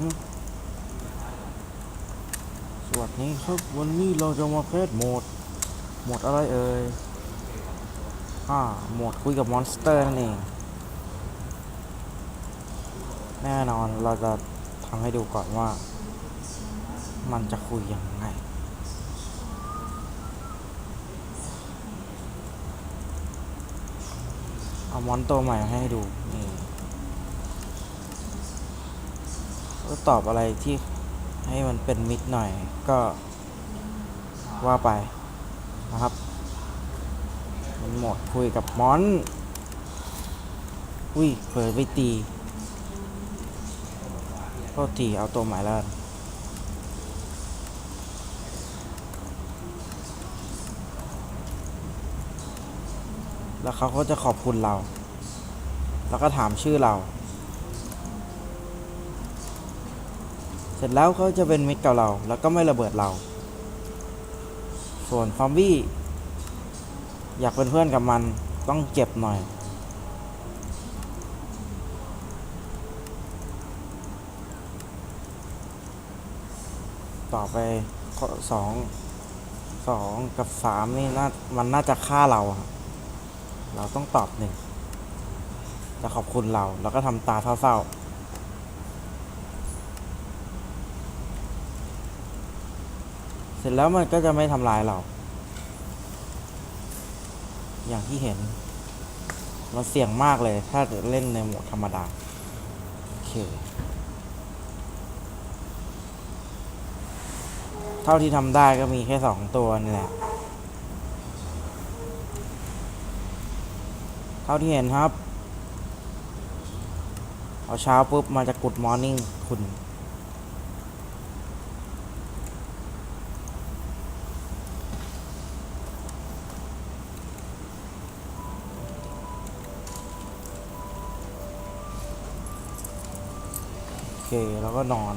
สวัสดีครับ วันนี้เราจะมาแคสโหมด โหมดอะไรเอ่ยอ่าโหมดคุยกับมอนสเตอร์นั่นเอง แน่นอนเราจะทำให้ดูก่อนว่า มันจะคุยยังไงเอามอนตัวใหม่ให้ดูนี่ ก็ตอบอะไรที่ให้มันเป็นมิดหน่อยก็ว่าไปนะครับมันหมดคุยกับมอน อุ้ยเผลอไปตีโทษทีเอาตัวหม่แล้วกันแล้วเขาก็จะขอบคุณเรา แล้วก็ถามชื่อเรา เสร็จแล้วเขาจะเป็นมิตรกับเรา แล้วก็ไม่ระเบิดเรา ส่วนฟอมบี้อยากเป็นเพื่อนกับมันต้องเจ็บหน่อย ต่อไปข้อสองสองกับสามนี่น่ามันน่าจะฆ่าเราอะเราต้องตอบหนึ่งจะขอบคุณเราแล้วก็ทำตาเศร้าๆ เสร็จแล้วมันก็จะไม่ทำลายเรา อย่างที่เห็นมันเสี่ยงมากเลย ถ้าเล่นในโหมดธรรมดา โอเค เท่าที่ทำได้ก็มีแค่สองตัวนี่แหละ เท่าที่เห็นครับ เอาเช้าปุ๊บมาจะกุดมอร์นิ่งคุณ แล้วก็นอน